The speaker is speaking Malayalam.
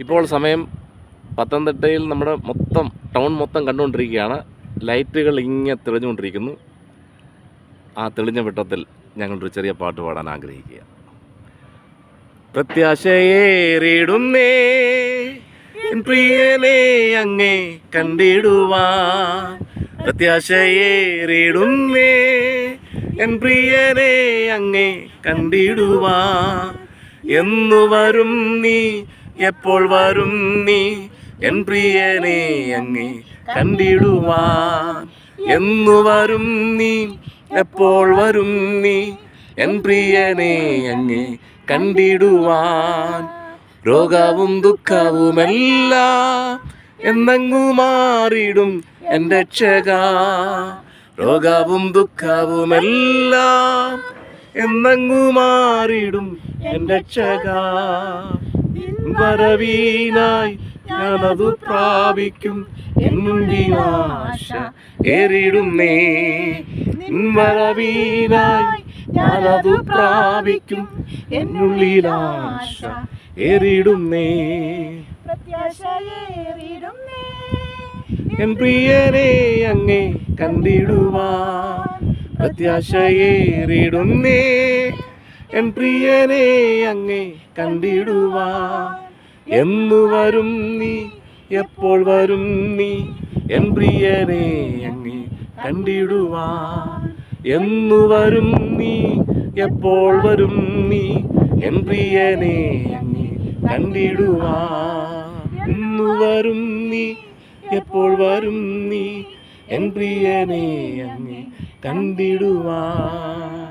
ഇപ്പോൾ സമയം പത്തനംതിട്ടയിൽ നമ്മുടെ മൊത്തം ടൗൺ മൊത്തം കണ്ടുകൊണ്ടിരിക്കുകയാണ്. ലൈറ്റുകൾ ഇങ്ങനെ തെളിഞ്ഞുകൊണ്ടിരിക്കുന്നു. ആ തെളിഞ്ഞ വെട്ടത്തിൽ ഞങ്ങളൊരു ചെറിയ പാട്ട് പാടാൻ ആഗ്രഹിക്കുക പ്രത്യാശയേറിയിടുന്നേ പ്രിയനെ അങ്ങേ കണ്ടിടുവാൻ. പ്രത്യാശയേറിയിടുന്നേ എൻ പ്രിയനെ അങ്ങേ കണ്ടിടുവാ എന്നു വരും നീ എപ്പോൾ വരും നീ? എൻ പ്രിയനെ അങ്ങേ കണ്ടിടുവാൻ. എന്നു വരും നീ? എപ്പോൾ വരും നീ? എൻ പ്രിയനെ അങ്ങേ കണ്ടിടുവാൻ. രോഗവും ദുഃഖവുമല്ല എന്നങ്ങു മാറിടും എൻ രക്ഷക. രോഗവും ദുഃഖവുമല്ല എന്നങ്ങു മാറിടും എൻ രക്ഷക. വരവീനായി ഞാനതു പ്രാപിക്കും. എന്നുണ്ടിനാശ ഏറിടുന്നേ വരവീനായി ഞാനതു പ്രാപിക്കും. എന്നുള്ളിലാശ ഏറിടുന്നേ പ്രത്യാശയേറിടുന്നേ എൻ പ്രിയനെ അങ്ങേ കണ്ടിടുവാൻ. പ്രത്യാശയേറിടുന്നേ എൻ പ്രിയനെ അങ്ങേ കണ്ടിടുവാ. എന്നു വരും നീ എപ്പോൾ വരും നീ എൻ പ്രിയനെ അങ്ങേ കണ്ടിടുവാ. എന്നു വരും നീ എപ്പോൾ വരും നീ എൻ പ്രിയനെ അങ്ങേ കണ്ടിടുവാ. എന്നു വരും നീ എപ്പോൾ വരും നീ എൻ പ്രിയനെ അങ്ങേ കണ്ടിടുവാൻ